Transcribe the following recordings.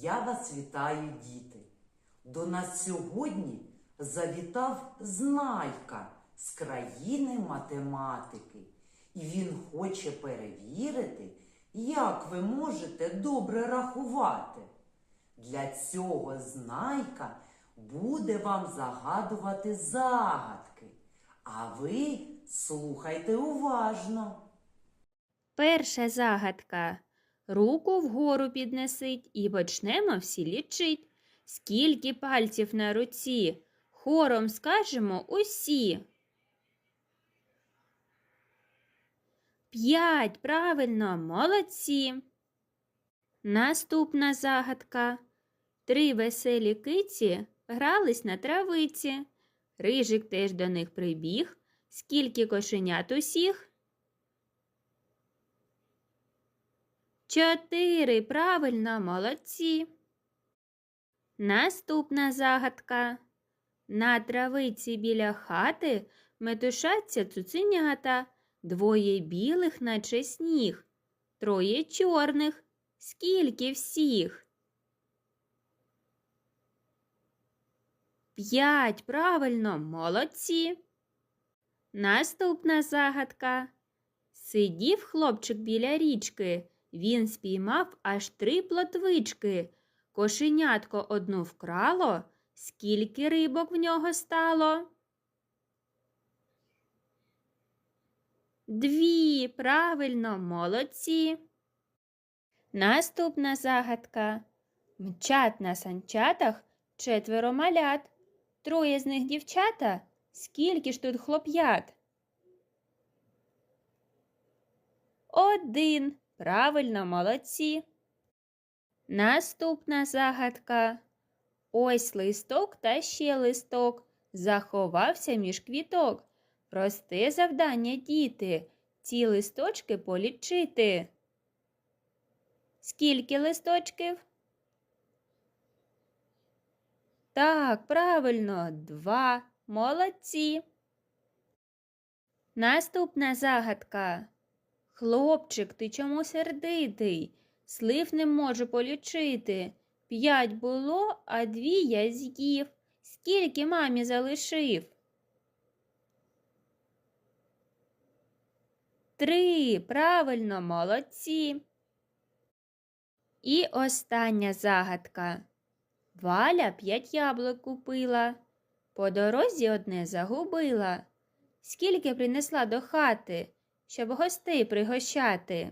Я вас вітаю, діти. До нас сьогодні завітав знайка з країни математики, і він хоче перевірити, як ви можете добре рахувати. Для цього знайка буде вам загадувати загадки, а ви слухайте уважно. Перша загадка. Руку вгору піднесить і почнемо всі лічить. Скільки пальців на руці? Хором скажемо усі. П'ять, правильно, молодці. Наступна загадка. Три веселі киці грались на травиці. Рижик теж до них прибіг. Скільки кошенят усіх? Чотири. Правильно, молодці. Наступна загадка. На травиці біля хати метушаться цуценята, двоє білих, наче сніг, троє чорних. Скільки всіх? П'ять. Правильно, молодці. Наступна загадка. Сидів хлопчик біля річки. Він спіймав аж три плотвички. Кошенятко одну вкрало. Скільки рибок в нього стало? Дві. Правильно, молодці. Наступна загадка. Мчать на санчатах четверо малят. Троє з них дівчата. Скільки ж тут хлоп'ят? Один. Правильно, молодці. Наступна загадка. Ось листок та ще листок. Заховався між квіток. Просте завдання, діти. Ці листочки полічити. Скільки листочків? Так, правильно, два. Молодці. Наступна загадка. Хлопчик, ти чому сердитий? Слив не можу полічити. П'ять було, а дві я з'їв. Скільки мамі залишив? Три. Правильно, молодці. І остання загадка. Валя п'ять яблук купила. По дорозі одне загубила. Скільки принесла до хати, щоб гостей пригощати?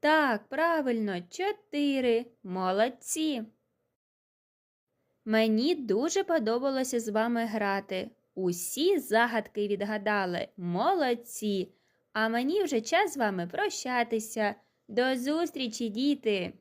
Так, правильно, чотири. Молодці. Мені дуже подобалося з вами грати. Усі загадки відгадали. Молодці. А мені вже час з вами прощатися. До зустрічі, діти!